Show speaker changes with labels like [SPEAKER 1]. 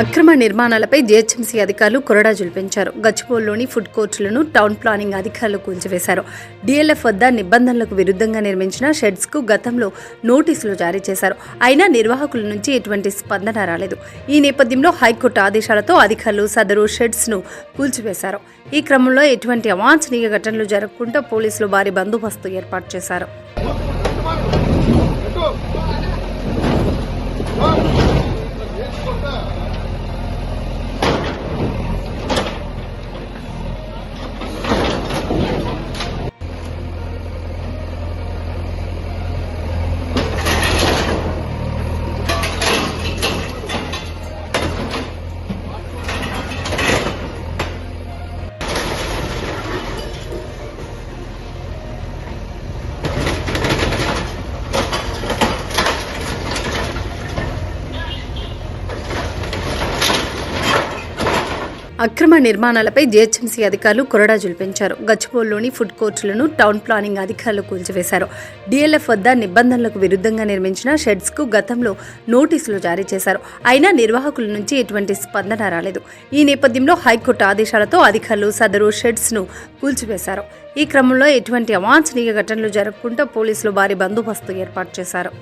[SPEAKER 1] అక్రమ నిర్మాణాలపై జీహెచ్ఎంసీ అధికారులు కొరడా జుల్పించారు. గచ్చిబౌలిలోని ఫుడ్ కోర్టులను టౌన్ ప్లానింగ్ అధికారులు కూల్చివేశారు డిఎల్ఎఫ్ వద్ద నిబంధనలకు విరుద్ధంగా నిర్మించిన షెడ్స్కు గతంలో నోటీసులు జారీ చేశారు. అయినా నిర్వాహకుల నుంచి ఎటువంటి స్పందన రాలేదు. ఈ నేపథ్యంలో హైకోర్టు ఆదేశాలతో అధికారులు సదరు షెడ్స్ను కూల్చివేశారు. ఈ క్రమంలో ఎటువంటి అవాంఛనీయ ఘటనలు జరగకుండా పోలీసులు భారీ బందోబస్తు ఏర్పాటు చేశారు. అక్రమ నిర్మాణాలపై జీహెచ్ఎంసీ అధికారులు కొరడా జుల్పించారు. గచ్చిబౌలిలోని ఫుడ్ కోర్టులను టౌన్ ప్లానింగ్ అధికారులు కూల్చివేశారు. డిఎల్ఎఫ్ వద్ద నిబంధనలకు విరుద్ధంగా నిర్మించిన షెడ్స్కు గతంలో నోటీసులు జారీ చేశారు. అయినా నిర్వాహకుల నుంచి ఎటువంటి స్పందన రాలేదు. ఈ నేపథ్యంలో హైకోర్టు ఆదేశాలతో అధికారులు సదరు షెడ్స్ను కూల్చివేశారు. ఈ క్రమంలో ఎటువంటి అవాంఛనీయ ఘటనలు జరగకుండా పోలీసులు భారీ బందోబస్తు ఏర్పాటు చేశారు.